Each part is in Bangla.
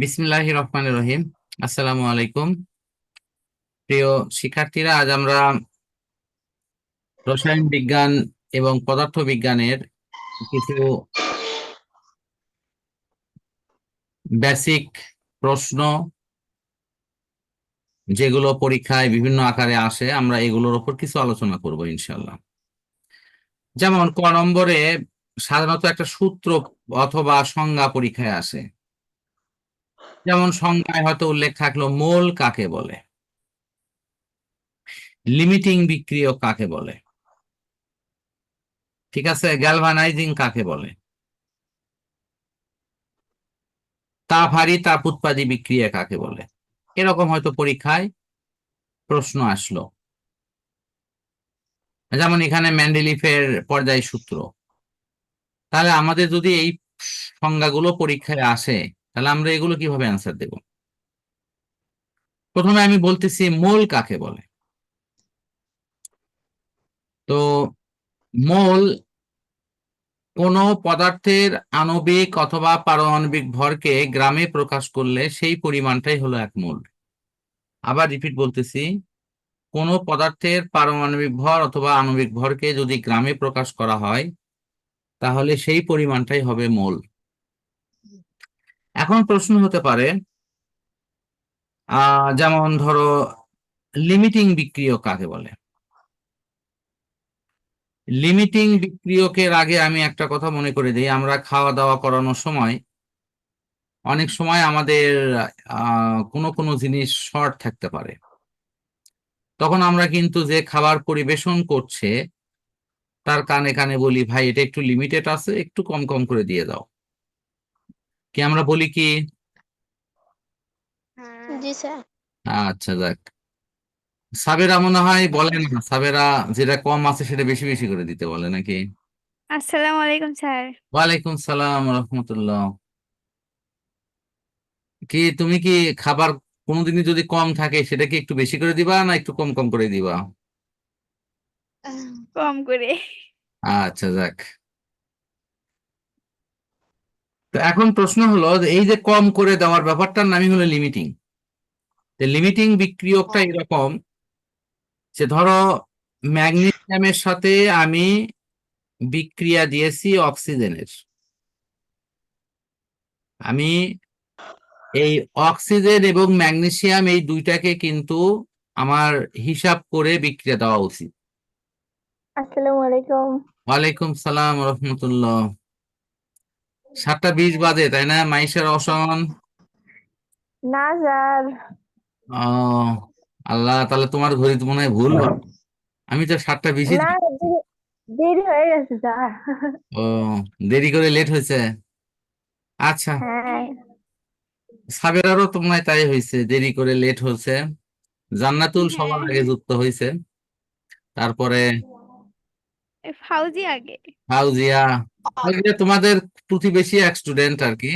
বিসমিল্লাহ রহমান রহিম। আসসালামু আলাইকুম। প্রিয় শিক্ষার্থীরা, আজ আমরা রসায়ন বিজ্ঞান এবং পদার্থ বিজ্ঞানের কিছু বেসিক প্রশ্ন, যেগুলো পরীক্ষায় বিভিন্ন আকারে আসে, আমরা এগুলোর উপর কিছু আলোচনা করব ইনশাল্লাহ যেমন, ক নম্বরে সাধারণত একটা সূত্র অথবা সংজ্ঞা পরীক্ষায় আসে। যেমন সংজ্ঞায় হয়তো উল্লেখ থাকল, মোল কাকে বলে? লিমিটিং বিক্রিয়ক কাকে বলে? ঠিক আছে গ্যালভানাইজিং কাকে বলে? তাপ হারি, তাপ উৎপাদী বিক্রিয়া কাকে বলে? এরকম হয়তো পরীক্ষায় প্রশ্ন আসলো। যেমন এখানে ম্যান্ডেলিফের পর্যায় সূত্র তাহলে আমাদের যদি এই সংজ্ঞাগুলো পরীক্ষায় আসে তাহলে আমরা এগুলো কীভাবে অ্যান্সার দেব? প্রথমে আমি বলতেছি মোল কাকে বলে? তো মোল কোন পদার্থের আণবিক অথবা পারমাণবিক ভরকে গ্রামে প্রকাশ করলে সেই পরিমাণটাই হলো এক মোল। আবার রিপিট বলতেছি, কোন পদার্থের পারমাণবিক ভর অথবা আণবিক ভরকে যদি গ্রামে প্রকাশ করা হয়, তাহলে সেই পরিমাণটাই হবে মোল। এখন প্রশ্ন হতে পারে যেমন ধরো লিমিটিং বিক্রিয়ক কাকে বলে? লিমিটিং বিক্রিয়কের আগে আমি একটা কথা মনে করে দিই, আমরা খাওয়া দাওয়া করানোর সময়, অনেক সময় আমাদের কোনো কোনো জিনিস শর্ট থাকতে পারে। তখন আমরা কিন্তু যে খাবার পরিবেশন করছে, তার কানে কানে বলি, ভাই, এটা একটু লিমিটেড আছে, একটু কম কম করে দিয়ে দাও। কি আমরা বলি কি? জি স্যার। আচ্ছা যাক। সাবেরা মনে হয় বলে না। সাবেরা যেটা কম আছে সেটা বেশি বেশি করে দিতে বলে নাকি? আসসালামু আলাইকুম স্যার। ওয়ালাইকুম সালাম রহমতুল্লাহ। কি তুমি কি খাবার কোনোদিনই যদি কম থাকে সেটা কি একটু বেশি করে দিবা না একটু কম কম করে দিবা? কম করে। আচ্ছা যাক। তো এখন প্রশ্ন হলো যে এই যে কম করে দেওয়ার ব্যাপারটার নামই হলো লিমিটিং লিমিটিং বিক্রিয়কটা এরকম যে ধরো ম্যাগনেসিয়ামের সাথে আমি বিক্রিয়া দিয়েছি অক্সিজেনের আমি এই অক্সিজেন এবং ম্যাগনেসিয়াম এই দুইটাকে কিন্তু আমার হিসাব করে বিক্রিয়া দেওয়া উচিত। আসসালামু আলাইকুম। ওয়ালাইকুম সালাম রহমতুল্লাহ। সাতটা বিশ বাজে তাই না মাইশের অসন না স্যার। ও আল্লাহ তাহলে তোমার ঘড়ি তো মনে হয় ভুল আমি তো সাতটা বিশই না দেরি- দেরি হয়ে গেছে স্যার। ও দেরি করে লেট হয়েছে? আচ্ছা। হ্যাঁ। সাবেরারও তোমায় তাই হয়েছে দেরি করে লেট হয়েছে। জান্নাতুল সবার আগে যুক্ত হয়েছে। তারপরে ফাউজি আগে। ফাউজিয়া তোমাদের প্রতিবেশী এক স্টুডেন্ট আর কি।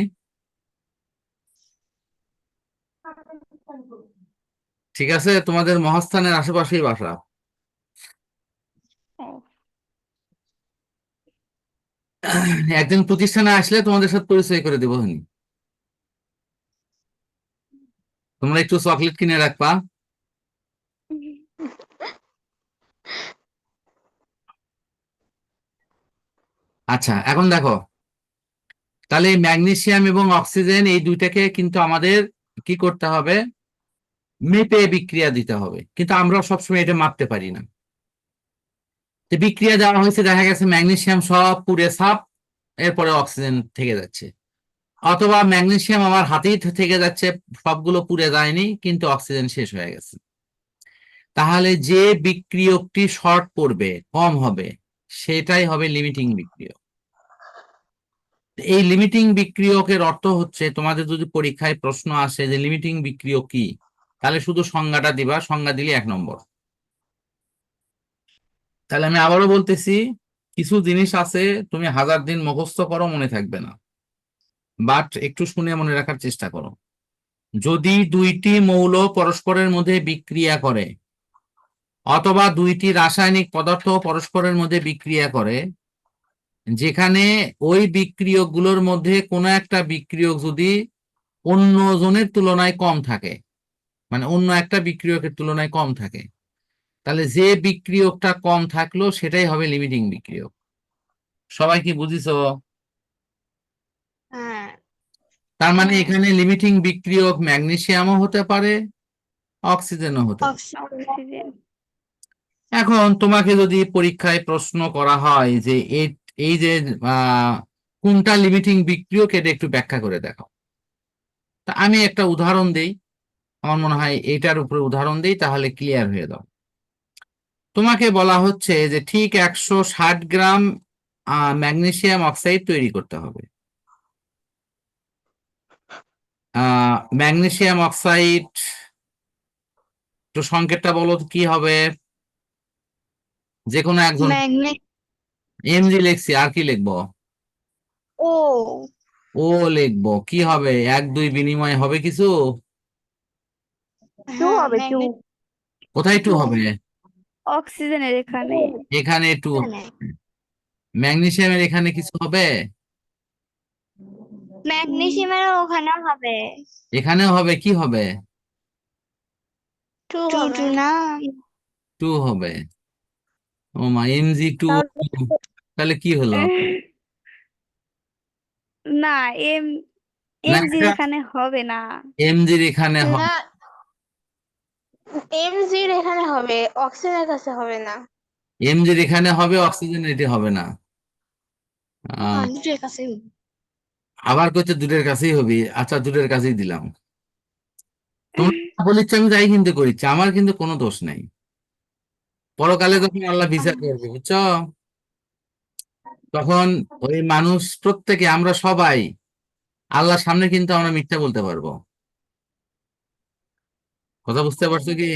ঠিক আছে তোমাদের মহাস্থানের আশেপাশেই বাসা। একদিন প্রতিষ্ঠানে আসলে তোমাদের সাথে পরিচয় করে দেবো তোমরা একটু চকলেট কিনে রাখবা। আচ্ছা এখন দেখো। তাহলে ম্যাগনেসিয়াম এবং অক্সিজেন এই দুইটাকে কিন্তু আমাদের কি করতে হবে? মেপে বিক্রিয়া দিতে হবে। কিন্তু আমরা সবসময় এটা মাপতে পারি না। বিক্রিয়া দেওয়া হয়েছে, দেখা গেছে ম্যাগনেসিয়াম সব পুড়ে সাপ এরপরে অক্সিজেন থেকে যাচ্ছে। অথবা ম্যাগনেসিয়াম আমার হাতেই থেকে যাচ্ছে, সবগুলো পুড়ে যায়নি, কিন্তু অক্সিজেন শেষ হয়ে গেছে। তাহলে যে বিক্রিয়কটি শর্ট পড়বে, কম হবে সেটাই হবে লিমিটিং বিক্রিয়ক। এই লিমিটিং বিক্রিয়কের অর্থ হচ্ছে তোমাদের যদি পরীক্ষায় প্রশ্ন আসে যে লিমিটিং বিক্রিয়ক কি, তাহলে শুধু সংজ্ঞাটা দিবা, সংজ্ঞা দিলে এক নম্বর। তাহলে আমি আবারও বলতেছি, কিছু জিনিস আছে তুমি হাজার দিন মুখস্থ করো, মনে থাকবে না। বাট একটু শুনে মনে রাখার চেষ্টা করো। যদি দুইটি মৌল পরস্পরের মধ্যে বিক্রিয়া করে অথবা দুইটি রাসায়নিক পদার্থ পরস্পরের মধ্যে বিক্রিয়া করে যেখানে ওই বিক্রিয়কগুলোর মধ্যে কোনো একটা বিক্রিয়ক যদি অন্য জনের তুলনায় কম থাকে মানে অন্য একটা বিক্রিয়কের তুলনায় কম থাকে তাহলে যে বিক্রিয়কটা কম থাকল সেটাই হবে লিমিটিং বিক্রিয়ক। সবাই কি বুঝিছো? হ্যাঁ। তার মানে। এখানে লিমিটিং বিক্রিয়ক ম্যাগনেসিয়ামও হতে পারে অক্সিজেনও হতে পারে। এখন তোমাকে যদি পরীক্ষায় প্রশ্ন করা হয় যে এই যে কোনটা লিমিটিং বিক্রিয়ক এটা একটু ব্যাখ্যা করে দেখাও। তা আমি একটা উদাহরণ দেই। আমার মনে হয় এটার উপরে উদাহরণ দেই তাহলে ক্লিয়ার হয়ে দাও তোমাকে বলা হচ্ছে যে ঠিক একশো ষাট গ্রাম ম্যাগনেশিয়াম অক্সাইড তৈরি করতে হবে। আহ, ম্যাগনেসিয়াম অক্সাইড তো সংকেতটা বলো কি হবে? যে কোনো একজন ম্যাগনেট এমজি লিখছি আর কি লিখব? ও ও লিখব। কি হবে? এক দুই বিনিময় হবে কিছু? টু হ্যাঁ, হবে টু কোথায় টু. হবে? অক্সিজেনের এখানে। এখানে টু এখানে। ম্যাগনেসিয়ামের এখানে কিছু হবে? ম্যাগনেসিয়ামের ওখানে হবে। এখানেও হবে কি হবে? টু টু না? টু হবে। ও মা এমজি টু তাহলে কি হলো? না এম এমজি এখানে হবে না। এখানে হবে। না এখানে হবে অক্সিজেনের কাছে হবে না। এখানে হবে অক্সিজেন এটি হবে না। আহ, দুটোর কাছে আবার করতে দূরের কাছেই হবে। আচ্ছা দূরের কাছেই দিলাম। তোমরা বলিচ্ছ আমি তাই কিন্তু করিচ্ছি আমার কিন্তু কোনো দোষ নাই। পরকালে যখন আল্লাহ বিচার করবে, বুঝছ? তখন ওই মানুষ প্রত্যেকে, আমরা সবাই আল্লাহর সামনে কিন্তু আমরা মিথ্যা বলতে পারব। কথা বুঝতে পারছ কি?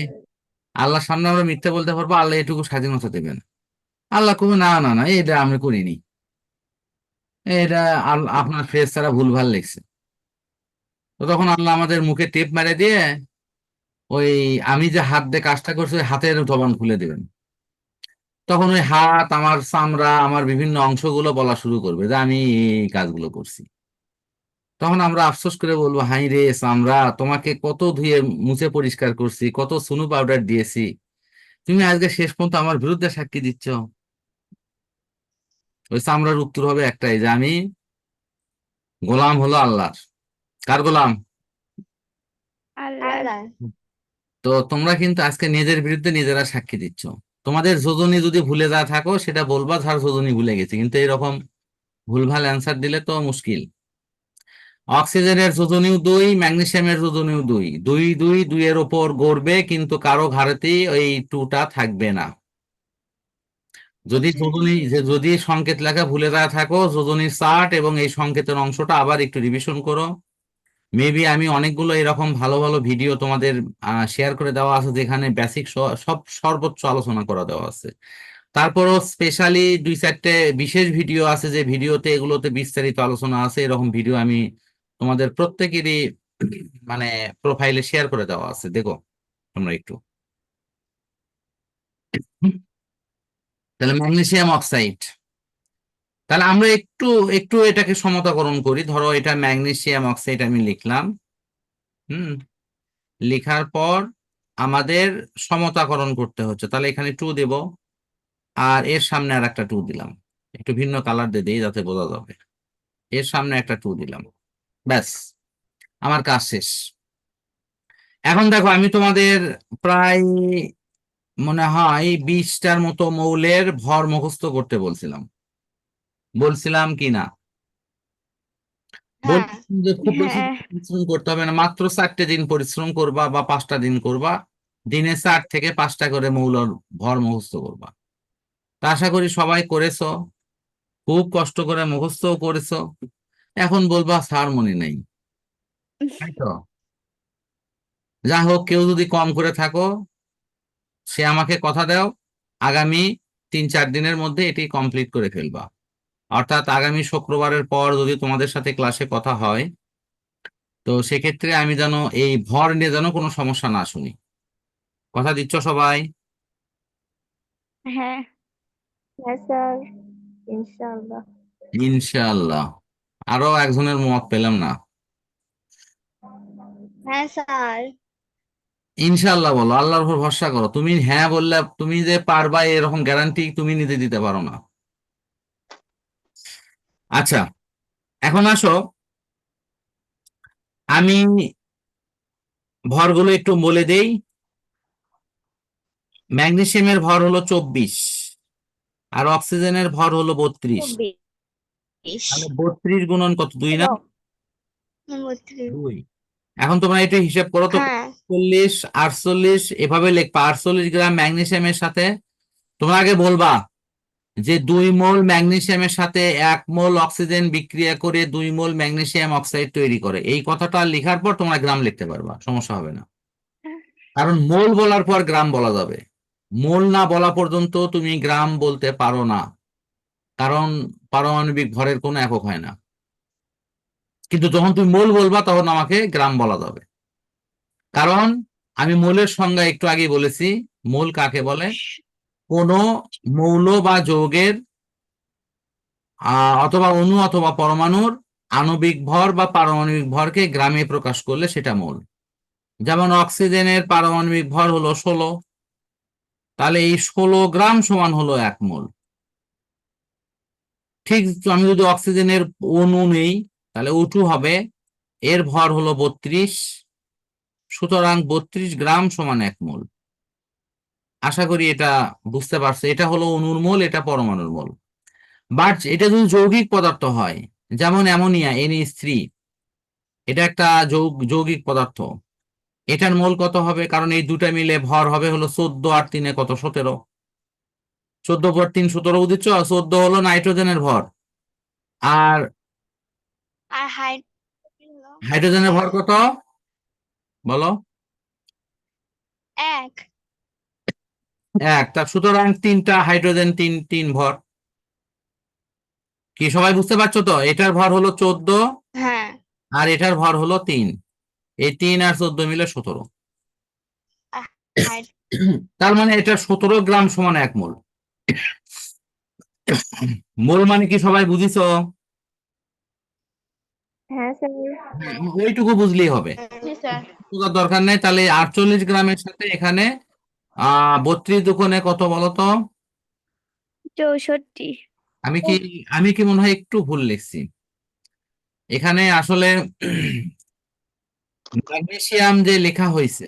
আল্লাহর সামনে আমরা মিথ্যা বলতে পারব, আল্লাহ এটুকু স্বাধীনতা দেবেন। আল্লাহ কবে না না না এটা আমি করিনি। এটা আপনার ফেস ছাড়া ভুলভাল লেগছে তো তখন আল্লাহ আমাদের মুখে টেপ মেরে দিয়ে ওই, আমি যে হাত দিয়ে কাজটা করছি হাতের জবান খুলে দেবেন। তখন ওই হাত আমার চামড়া আমার বিভিন্ন অংশগুলো বলা শুরু করবে যে আমি এই কাজগুলো করছি। তখন আমরা আফসোস করে বলব হাই রে চামড়া তোমাকে কত ধুয়ে মুছে পরিষ্কার করছি কত সুনু পাউডার দিয়েছি। তুমি আজকে শেষ পর্যন্ত আমার বিরুদ্ধে সাক্ষী দিচ্ছ। ওই চামড়ার উত্তর হবে একটাই যে আমি গোলাম হলো আল্লাহর। কার গোলাম? তো তোমরা কিন্তু আজকে নিজের বিরুদ্ধে নিজেরা সাক্ষী দিচ্ছ। তোমাদের যোজনী যদি ভুলে যা থাকো, সেটা বলবা যার যোজনী ভুলে গেছে। কিন্তু এরকম ভুলভাল অ্যান্সার দিলে তো মুশকিল। অক্সিজেনের যোজনীও দুই, ম্যাগনেশিয়ামের যোজনীও দুই। দুই দুই, দুইয়ের ওপর গড়বে, কিন্তু কারও ঘাড়েতেই ওই টুটা থাকবে না। যদি যোজনী, যদি সংকেত লেখা ভুলে যা থাকো, যোজনীর চার্ট এবং এই সংকেতের অংশটা আবার একটু রিভিশন করো। মেবি আমি অনেকগুলো এরকম ভালো ভালো ভিডিও তোমাদের শেয়ার করে দেওয়া আছে যেখানে বেসিক সব সর্বোচ্চ আলোচনা করা দেওয়া আছে। তারপরও স্পেশালি দুই চারটে বিশেষ ভিডিও আছে যে ভিডিওতে এগুলোতে বিস্তারিত আলোচনা আছে, এরকম ভিডিও আমি তোমাদের প্রত্যেকেরই মানে প্রোফাইলে শেয়ার করে দেওয়া আছে। দেখো, তোমরা একটু। তাহলে ম্যাগনেসিয়াম অক্সাইড তাহলে আমরা একটু একটু এটাকে সমতাকরণ করি। ধরো এটা ম্যাগনেসিয়াম অক্সাইড আমি লিখলাম। হুম? লেখার পর আমাদের সমতাকরণ করতে হচ্ছে। তাহলে এখানে টু দেব। আর এর সামনে আর একটা টু দিলাম। একটু ভিন্ন কালার দিয়ে দিই যাতে বোঝা যাবে। এর সামনে একটা টু দিলাম। ব্যাস। আমার কাজ শেষ। এখন দেখো, আমি তোমাদের প্রায় মনে হয় বিশটার মতো মৌলের ভর মুখস্থ করতে বলছিলাম। বলছিলাম কি না? হ্যাঁ। যে খুব বেশি হ্যাঁ। পরিশ্রম করতে হবে না মাত্র চারটে দিন পরিশ্রম করবা বা পাঁচটা দিন করবা দিনে চার থেকে পাঁচটা করে মৌলর ভর মুখস্থ করবা। তা আশা করি সবাই করেছ খুব কষ্ট করে মুখস্থও করেছ। এখন বলবা স্যার মনে নেই। তাই তো? যা হোক কেউ যদি কম করে থাকো সে আমাকে কথা দাও আগামী তিন চার দিনের মধ্যে এটি কমপ্লিট করে ফেলবা। অর্থাৎ আগামী শুক্রবারের পর যদি তোমাদের সাথে ক্লাসে কথা হয় তো সেক্ষেত্রে আমি যেন এই ভর নিয়ে যেন কোনো সমস্যা না শুনি। কথা দিচ্ছ সবাই? হ্যাঁ। হ্যাঁ স্যার ইনশাআল্লাহ। ইনশাআল্লাহ। আরও একজনের মত পেলাম না। হ্যাঁ স্যার। ইনশাল্লাহ বলো আল্লাহর উপর ভরসা করো। তুমি হ্যাঁ বললে তুমি যে পারবা এরকম গ্যারান্টি তুমি নিজে দিতে পারো না। আচ্ছা এখন আসো। আমি ভরগুলো একটু বলে দেই। ম্যাগনেসিয়ামের ভর হলো চব্বিশ আর অক্সিজেনের ভর হলো বত্রিশ। বত্রিশ গুণন কত? দুই না? দুই। এখন তোমরা একটু হিসাব করো তো। হ্যাঁ। চল্লিশ আটচল্লিশ এভাবে লিখবা। আটচল্লিশ গ্রাম ম্যাগনেসিয়ামের সাথে তোমরা আগে বলবা। যে দুই মোল ম্যাগনেসিয়ামের সাথে এক মোল অক্সিজেন বিক্রিয়া করে দুই মোল ম্যাগনেসিয়াম অক্সাইড তৈরি করে। এই কথাটা লেখার পর তোমরা গ্রাম লিখতে পারবা, সমস্যা হবে না। কারণ মোল বলার পর গ্রাম বলা যাবে। মোল না বলা পর্যন্ত তুমি গ্রাম বলতে পারো না। কারণ পারমাণবিক ভরের কোনো একক হয় না। কিন্তু যখন তুমি মোল বলবা, তখন আমাকে গ্রাম বলা যাবে। কারণ আমি মোলের সংজ্ঞা একটু আগে বলেছি, মোল কাকে বলে? কোন মৌল বা যৌগের অথবা অণু অথবা পরমাণুর আণবিক ভর বা পারমাণবিক ভরকে গ্রামে প্রকাশ করলে সেটা মোল। যেমন অক্সিজেনের পারমাণবিক ভর হলো ষোলো, তাহলে এই ষোলো গ্রাম সমান হলো এক মোল। ঠিক আমি যদি অক্সিজেনের অণু নেই, তাহলে ও হবে, এর ভর হলো বত্রিশ, সুতরাং বত্রিশ গ্রাম সমান এক মোল। আশা করি এটা বুঝতে পারছ। এটা হলো অণুর মোল এটা পরমাণুর মোল বাট এটা যদি যৌগিক পদার্থ হয় যেমন অ্যামোনিয়া এনএইচ থ্রি এটা একটা যৌগ যৌগিক পদার্থ। এটার মোল কত হবে? কারণ এই দুটা মিলে ভর হবে হলো চোদ্দ আর তিনে কত? সতেরো। চোদ্দ পর তিন সতেরো বুঝেছ চোদ্দ হলো নাইট্রোজেনের ভর। আর আর হাইড্রোজেনের ভর কত? বলো। এক। এক তা সুতরাং তিনটা হাইড্রোজেন তিন তিন ভর। কি সবাই বুঝতে পারছ তো? এটার ভর হলো চোদ্দ হ্যাঁ। আর এটার ভর হলো তিন। এই তিন আর চোদ্দ মিলে সতেরো। তার মানে এটা সতেরো গ্রাম সমান এক মোল। মোল মানে কি সবাই বুঝিছো? হ্যাঁ ওইটুকু বুঝলেই হবে। দরকার নেই তাহলে আটচল্লিশ গ্রামের সাথে এখানে আহ বত্রিশ দুগুণে কত বলতো? চৌষট্টি। আমি কি আমি কি মনে হয় একটু ভুল লিখছি। এখানে আসলে ম্যাগনেসিয়াম যে লেখা হয়েছে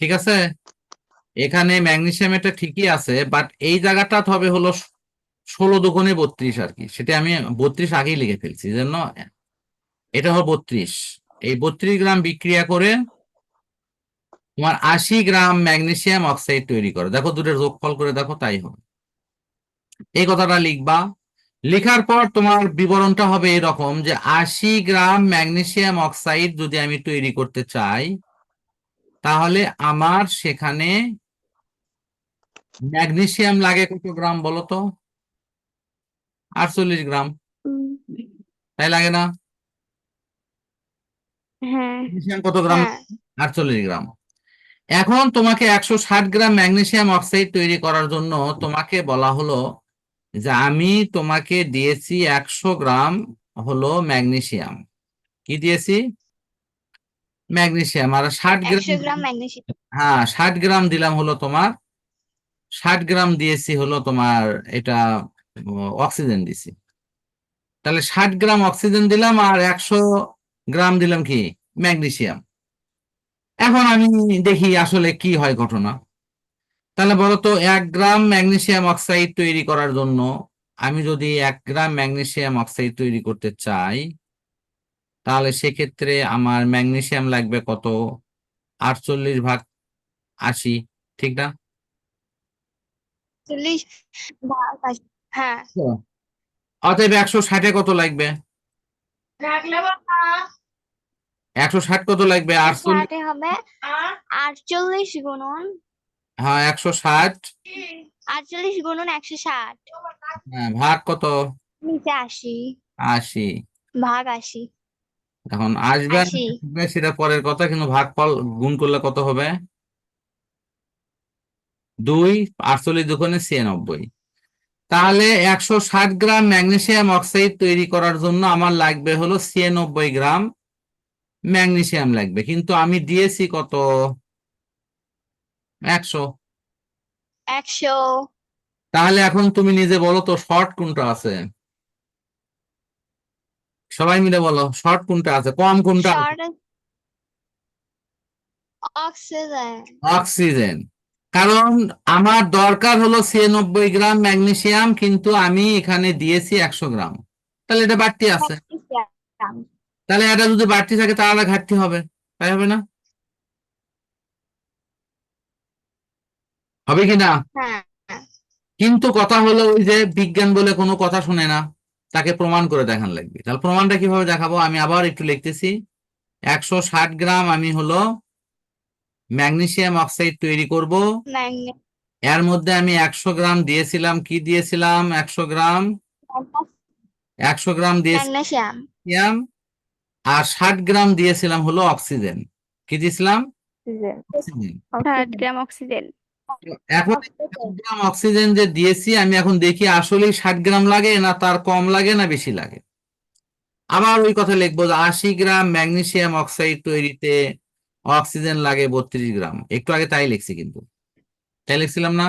ঠিক আছে? এখানে ম্যাগনেসিয়াম এটা ঠিকই আছে বাট এই জায়গাটা হবে হলো ষোলো দুগুণে বত্রিশ আর কি। সেটা আমি বত্রিশ আগেই লিখে ফেলছি জন্য এটা হলো বত্রিশ। এই বত্রিশ গ্রাম বিক্রিয়া করে তোমার আশি গ্রাম ম্যাগনেসিয়াম অক্সাইড তৈরি করে। দেখো দুটোর যোগফল করে দেখো তাই হবে। এই কথাটা লিখবা। লেখার পর তোমার বিবরণটা হবে এরকম যে আশি গ্রাম ম্যাগনেসিয়াম অক্সাইড যদি আমি তৈরি করতে চাই তাহলে আমার সেখানে ম্যাগনেসিয়াম লাগে কত গ্রাম বলো তো? আটচল্লিশ গ্রাম। তাই লাগে না? হ্যাঁ। কত গ্রাম? হ্যাঁ। আটচল্লিশ গ্রাম। এখন তোমাকে একশো ষাট গ্রাম ম্যাগনেসিয়াম অক্সাইড তৈরি করার জন্য তোমাকে বলা হলো যে আমি তোমাকে দিয়েছি একশো গ্রাম হলো ম্যাগনেসিয়াম কি দিয়েছি? ম্যাগনেসিয়াম আর ষাট গ্রাম হ্যাঁ ষাট গ্রাম দিলাম হলো তোমার ষাট গ্রাম দিয়েছি হলো তোমার এটা অক্সিজেন দিছি। তাহলে ষাট গ্রাম অক্সিজেন দিলাম আর একশো গ্রাম দিলাম কি? ম্যাগনেসিয়াম এখন আমি দেখি আসলে কি হয় ঘটনা। তাহলে বলো তো এক গ্রাম ম্যাগনেসিয়াম অক্সাইড তৈরি করার জন্য আমি যদি এক গ্রাম ম্যাগনেসিয়াম অক্সাইড তৈরি করতে চাই তাহলে সেক্ষেত্রে আমার ম্যাগনেসিয়াম লাগবে কত? আটচল্লিশ ভাগ আশি ঠিক না? চল্লিশ হ্যাঁ। অতএব একশো ষাটে কত লাগবে? একশো ষাট কত লাগবে? আটচল্লিশ হবে আটচল্লিশ গুণন। হ্যাঁ একশো ষাট। আটচল্লিশ গুণন একশো ষাট। হ্যাঁ ভাগ কত? নিচে আশি। আশি। ভাগ আশি। এখন আসবে সেটা পরের কথা কিন্তু ভাগফল গুণ করলে কত হবে? দুই আটচল্লিশ দুগুণে ছিয়ানব্বই। তাহলে একশো ষাট গ্রাম ম্যাগনেসিয়াম অক্সাইড তৈরি করার জন্য আমার লাগবে হলো ছিয়ানব্বই গ্রাম ম্যাগনেসিয়াম লাগবে কিন্তু আমি দিয়েছি কত? একশো। একশো। তাহলে এখন তুমি নিজে বলো তো শর্ট কোনটা আছে? সবাই মিলে বলো শর্ট কোনটা আছে? কম কোনটা অক্সিজেন। অক্সিজেন। কারণ আমার দরকার হলো ছিয়ানব্বই গ্রাম ম্যাগনেসিয়াম কিন্তু আমি এখানে দিয়েছি একশো গ্রাম। তাহলে এটা বাড়তি আছে। তাহলে এটা যদি বাড়তি থাকে তাহলে ঘাটতি হবে তাই হবে না? হবে কি না? হ্যাঁ। কিন্তু কথা হলো ওই যে বিজ্ঞান বলে কোনো কথা শুনে না তাকে প্রমাণ করে দেখান লাগবে। তাহলে প্রমাণটা কীভাবে দেখাবো? আমি আবার একটু লিখতেছি। একশো ষাট গ্রাম আমি হলো ম্যাগনেসিয়াম অক্সাইড তৈরি করব। এর মধ্যে আমি একশো গ্রাম দিয়েছিলাম কি দিয়েছিলাম? একশো গ্রাম? একশো গ্রাম দিয়েছিলাম আর ষাট গ্রাম দিয়েছিলাম হলো অক্সিজেন। কি দিয়েছিলাম? অক্সিজেন। অক্সিজেন। ষাট গ্রাম অক্সিজেন। এখন গ্রাম অক্সিজেন যে দিয়েছি আমি এখন দেখি আসলেই ষাট গ্রাম লাগে না তার কম লাগে না বেশি লাগে। আবার ওই কথা লিখব যে আশি গ্রাম ম্যাগনেসিয়াম অক্সাইড তৈরিতে অক্সিজেন লাগে বত্রিশ গ্রাম। একটু আগে তাই লিখছি কিন্তু। তাই লিখছিলাম না?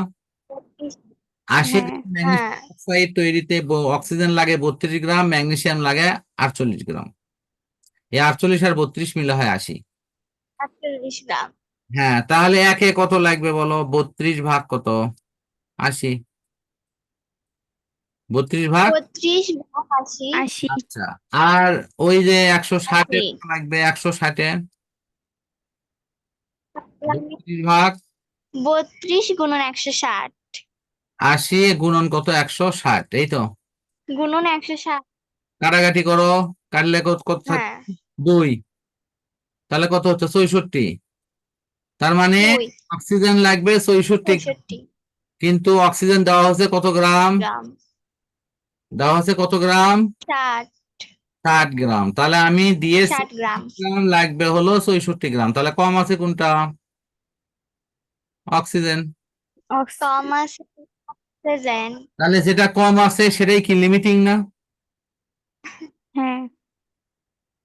আশি হ্যাঁ, গ্রাম ম্যাগনেসিয়াম হ্যাঁ। অক্সাইড তৈরিতে অক্সিজেন লাগে বত্রিশ গ্রাম ম্যাগনেসিয়াম লাগে আটচল্লিশ গ্রাম। এই আটচল্লিশ আর বত্রিশ মিলে হয় আশি। হ্যাঁ তাহলে একে কত লাগবে বলো? বত্রিশ ভাগ কত? আশি। বত্রিশ ভাগ? আচ্ছা আর ওই যে একশো ষাটে লাগবে একশো ষাটে বত্রিশ ভাগ? বত্রিশ গুণন একশো ষাট। আশি গুণন কত? একশো ষাট এই তো। গুণন একশো ষাট। কাটাকাটি করো কাটলে কত কত থাকে হ্যাঁ। দুই। তাহলে কত হচ্ছে? চৌষট্টি তার মানে অক্সিজেন লাগবে চৌষট্টি কিন্তু অক্সিজেন দেওয়া হচ্ছে কত গ্রাম? দেওয়া হচ্ছে কত গ্রাম? ষাট। গ্রাম। তাহলে আমি দিয়ে গ্রাম। লাগবে হলো চৌষট্টি গ্রাম। তাহলে কম আছে কোনটা? অক্সিজেন। কম আছে অক্সিজেন। তাহলে যেটা কম আছে সেটাই কি লিমিটিং না? হ্যাঁ।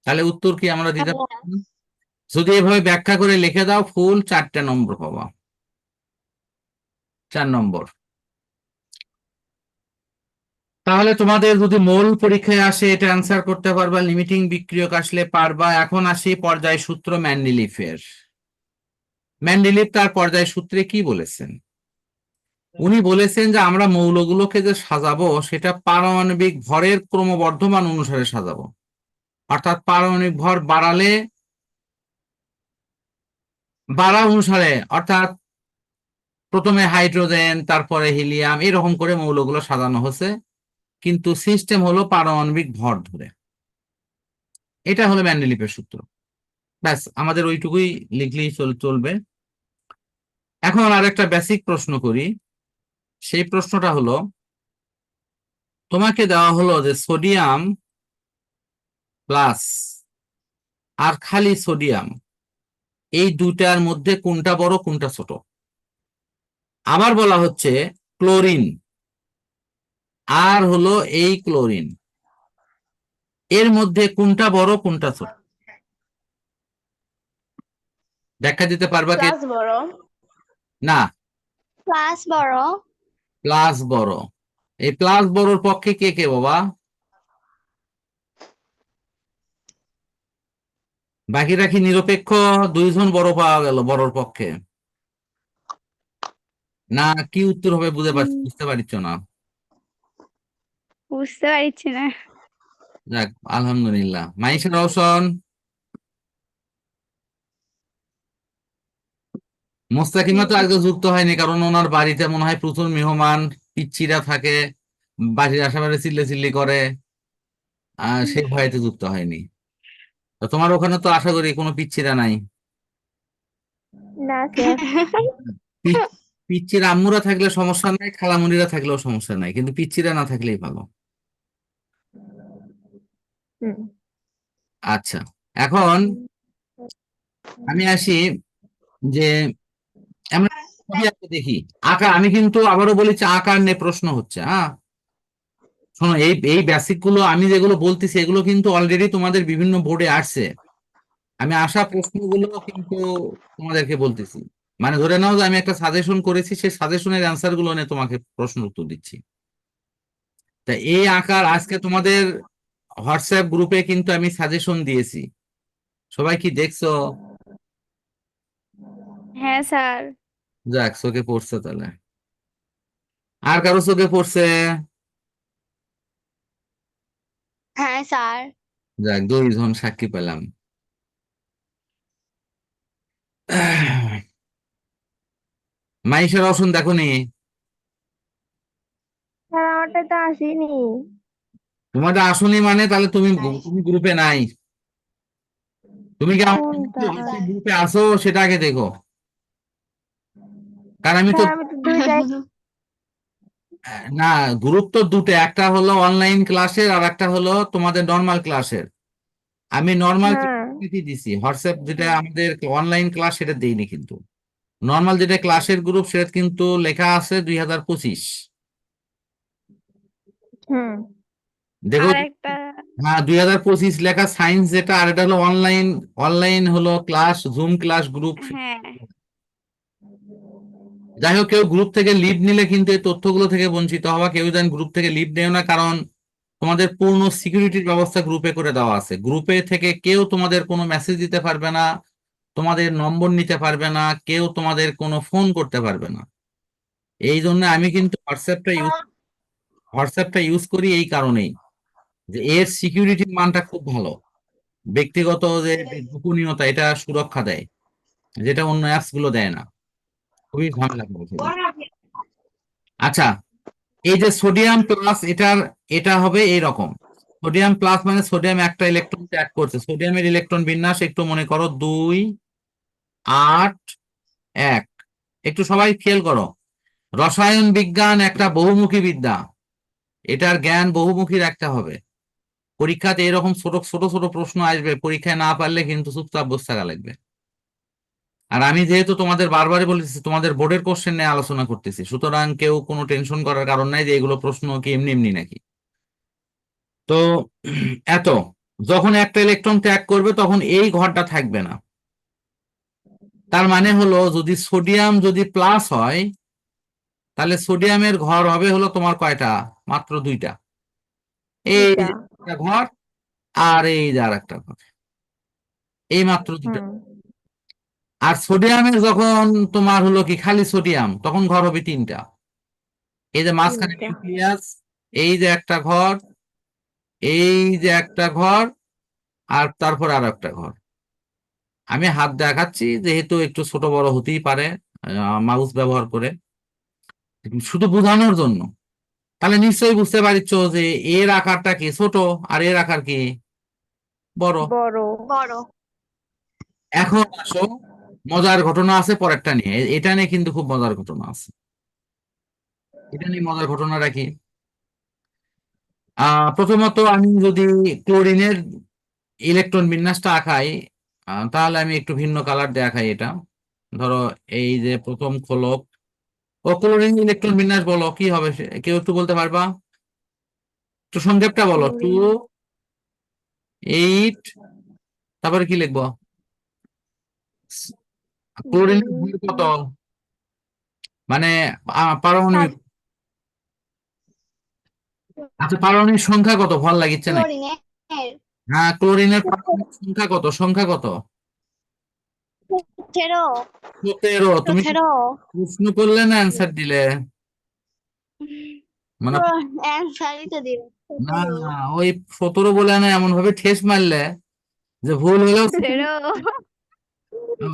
তাহলে উত্তর কি আমরা দিতে পারব? যদি এভাবে ব্যাখ্যা করে লিখে দাও ফুল চারটা নম্বর পাবা। চার নম্বর। তাহলে তোমাদের যদি মোল পরীক্ষায় আসে এটা অ্যান্সার করতে পারবা লিমিটিং বিক্রিয়ক আসলে পারবা। এখন আসি পর্যায় সূত্র ম্যান্ডেলিফের। ম্যান্ডেলিফ তার পর্যায় সূত্রে কি বলেছেন? উনি বলেছেন যে আমরা মৌলগুলোকে যে সাজাবো সেটা পারমাণবিক ভরের ক্রমবর্ধমান অনুসারে সাজাবো। অর্থাৎ পারমাণবিক ভর বাড়ালে, বাড়া অনুসারে, অর্থাৎ প্রথমে হাইড্রোজেন, তারপরে হিলিয়াম, এরকম করে মৌলগুলো সাজানো হচ্ছে। কিন্তু সিস্টেম হলো পারমাণবিক ভর ধরে। এটা হলো ম্যান্ডেলিপের সূত্র। ব্যাস, আমাদের ওইটুকুই লিখলেই চল, চলবে। এখন আর একটা বেসিক প্রশ্ন করি। সেই প্রশ্নটা হলো, তোমাকে দেওয়া হলো যে সোডিয়াম প্লাস আর খালি সোডিয়াম। এই দুটার মধ্যে কোনটা বড় কোনটা ছোট? আবার বলা হচ্ছে ক্লোরিন। আর হলো এই ক্লোরিন। এর মধ্যে কোনটা বড় কোনটা ছোট? ব্যাখ্যা দিতে পারবা কে? না। প্লাস বড়। প্লাস বড়। এই প্লাস বড়র পক্ষে কে কে বাবা? বাকি রাখি নিরপেক্ষ দুইজন বড় পাওয়া গেল বড়র পক্ষে। না কি উত্তর হবে বুঝে পারছি বুঝতে পারছ না। বুঝতে পারছি না। যাক আলহামদুলিল্লাহ। মাইশা রওশন। মোস্তাকিমা তো আজকে যুক্ত হয়নি কারণ ওনার বাড়িতে মনে হয় প্রচুর মেহমান পিচ্ছিরা থাকে বাড়ির আশেপাশে চিল্লে চিল্লি করে আর সেই ভয়েতে যুক্ত হয়নি। তো তোমার ওখানে তো আশা করি কোনো পিচ্ছিরা নাই। না স্যার পিচ্চির আম্মুরা থাকলে সমস্যা নাই খালামুনিরা থাকলেও সমস্যা নাই কিন্তু পিচ্ছিরা না থাকলেই ভালো। আচ্ছা এখন আমি আসি যে আমরা দেখি আঁকা আমি কিন্তু আবারও বলেছি আঁকার নিয়ে প্রশ্ন হচ্ছে হ্যাঁ? শোনো এই এই বেসিকগুলো আমি যেগুলো বলতেছি এগুলো কিন্তু অলরেডি তোমাদের বিভিন্ন বোর্ডে আসছে। আমি আসা প্রশ্নগুলো কিন্তু তোমাদেরকে বলতেছি। মানে ধরে নাও যে আমি একটা সাজেশন করেছি সেই সাজেশনের অ্যান্সারগুলো নিয়ে তোমাকে প্রশ্ন উত্তর দিচ্ছি। তা এই আকার আজকে তোমাদের হোয়াটসঅ্যাপ গ্রুপে কিন্তু আমি সাজেশন দিয়েছি। সবাই কি দেখছ? হ্যাঁ স্যার। যাক চোখে পড়ছে তাহলে। আর কারও চোখে পড়ছে? হ্যাঁ স্যার। যাক দুইজন সাক্ষী পেলাম। মাইশা রওশন দেখো নি? স্যার আমারটা তো আসেনি। তোমারটা আসনি মানে তাহলে তুমি তুমি গ্রুপে নাই। তুমি কি? গ্রুপে আসো সেটা আগে দেখো। কারণ আমি তো আমি তো না গ্রুপ তো দুটো একটা হলো অনলাইন ক্লাসের আর একটা হলো তোমাদের নর্মাল ক্লাসের আমি নর্মাল হ্যাঁ। দিছি হোয়াটসঅ্যাপ যেটা আমাদের অনলাইন ক্লাস সেটা দেইনি কিন্তু। নর্মাল যেটা ক্লাসের গ্রুপ সেটা কিন্তু লেখা আছে দুই হাজার পঁচিশ। দেখো হ্যাঁ দুই হাজার পঁচিশ লেখা সায়েন্স যেটা আর এটা হলো অনলাইন অনলাইন হলো ক্লাস জুম ক্লাস গ্রুপ যাই হোক কেউ গ্রুপ থেকে লিভ নিলে কিন্তু এই তথ্যগুলো থেকে বঞ্চিত হওয়া, কেউ যেন গ্রুপ থেকে লিভ নেও না, কারণ তোমাদের পূর্ণ সিকিউরিটির ব্যবস্থা গ্রুপে করে দেওয়া আছে। গ্রুপে থেকে কেউ তোমাদের কোনো মেসেজ দিতে পারবে না, তোমাদের নম্বর নিতে পারবে না, কেউ তোমাদের কোনো ফোন করতে পারবে না। এই জন্য আমি কিন্তু হোয়াটসঅ্যাপটা ইউজ হোয়াটসঅ্যাপটা ইউজ করি এই কারণেই, যে এর সিকিউরিটির মানটা খুব ভালো। ব্যক্তিগত যে গোপনীয়তা, এটা সুরক্ষা দেয়, যেটা অন্য অ্যাপসগুলো দেয় না। খুবই ঝামেলা আচ্ছা এই যে সোডিয়াম প্লাস এটার, এটা হবে এই রকম সোডিয়াম প্লাস মানে সোডিয়াম একটা ইলেকট্রন ত্যাগ করছে। সোডিয়ামের ইলেকট্রন বিন্যাস একটু মনে করো দুই, আট, এক। একটু সবাই খেয়াল করো। রসায়ন বিজ্ঞান একটা বহুমুখী বিদ্যা। এটার জ্ঞান বহুমুখী রাখতে হবে। পরীক্ষাতে এরকম ছোট ছোট ছোট প্রশ্ন আসবে। পরীক্ষায় না পারলে কিন্তু বসে থাকা লাগবে। আর আমি যেহেতু তোমাদের বারবারই বলেছি তোমাদের বোর্ডের কোশ্চেন নিয়ে আলোচনা করতেছি সুতরাং কেউ কোনো টেনশন করার কারণ নাই যে এগুলো প্রশ্ন কি এমনি এমনি নাকি। তো এত যখন একটা ইলেকট্রন ত্যাগ করবে তখন এই ঘরটা থাকবে না। তার মানে হলো যদি সোডিয়াম যদি প্লাস হয় তাহলে সোডিয়ামের ঘর হবে হলো তোমার কয়টা? মাত্র দুইটা। এই ঘর আর এই যে আর একটা ঘর। এই মাত্র দুটা আর সোডিয়ামের যখন তোমার হলো কি খালি সোডিয়াম তখন ঘর হবে তিনটা। এই যে মাঝখানে নিউক্লিয়াস এই যে একটা ঘর এই যে একটা ঘর আর তারপর আর একটা ঘর। আমি হাত দেখাচ্ছি যেহেতু একটু ছোট বড় হতেই পারে মাউস ব্যবহার করে। শুধু বোঝানোর জন্য। তাহলে নিশ্চয়ই বুঝতে পারছ যে এর আকারটা কি ছোট আর এর আকার কি বড়? বড়। বড়। এখন আসো। মজার ঘটনা আছে পরেরটা নিয়ে। এটা নিয়ে কিন্তু খুব মজার ঘটনা আছে। এটা নিয়ে মজার ঘটনাটা কি? প্রথমত আমি যদি ক্লোরিনের ইলেকট্রন বিন্যাসটা আঁকাই তাহলে আমি একটু ভিন্ন কালার দেখাই এটা। ধরো এই যে প্রথম খোলক। ও ক্লোরিন ইলেকট্রন বিন্যাস বলো কি হবে কেউ একটু বলতে পারবা? একটু সংক্ষেপটা বলো। টু এইট তারপরে কি লিখব? ক্লোরিনের ভর কত? মানে পারমাণবিক আচ্ছা পারমাণবিক সংখ্যা কত? ভালো লাগিচ্ছে না। ক্লোরিনের হ্যাঁ ক্লোরিনের পারমাণবিক সংখ্যা কত? সংখ্যা কত? সতেরো। সতেরো। তুমি প্রশ্ন করলে না অ্যান্সার দিলে। মানে অ্যান্সারই তো দিল। না না ওই সতেরো বলে না এমন ভাবে ঠেস মারলে যে ভুল হলেও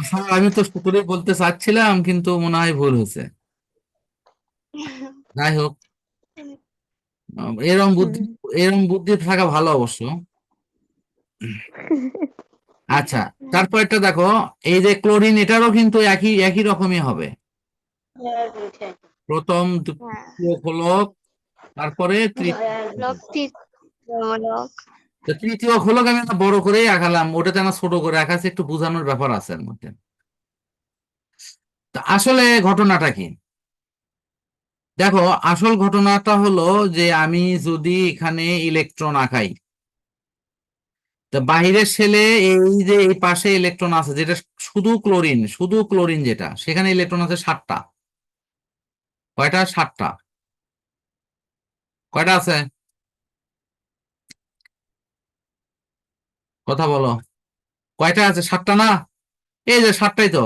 স্যার, আমি তো সতেরোই বলতে চাচ্ছিলাম কিন্তু মনে হয় ভুল হয়েছে। যাই হোক। এরম বুদ্ধি এরম বুদ্ধি থাকা ভালো অবশ্য। আচ্ছা তারপর একটা দেখো এই যে ক্লোরিন এটারও কিন্তু একই একই রকমই হবে। প্রথম হ্যাঁ। তারপরে তৃতীয় খোলক আমি বড় করেই আঁকালাম, ওটাতে আমার ছোট করে আঁকাছি একটু বোঝানোর ব্যাপার আছে এর মধ্যে। আসলে ঘটনাটা কি? দেখো, আসল ঘটনাটা হলো যে আমি যদি এখানে ইলেকট্রন আঁকাই, তো বাহিরের ছেলে এই যে এই পাশে ইলেকট্রন আছে, যেটা শুধু ক্লোরিন শুধু ক্লোরিন যেটা, সেখানে ইলেকট্রন আছে সাতটা। কয়টা? সাতটা। কয়টা আছে? কথা বলো। কয়টা আছে? সাতটা না? এই যে সাতটাই তো।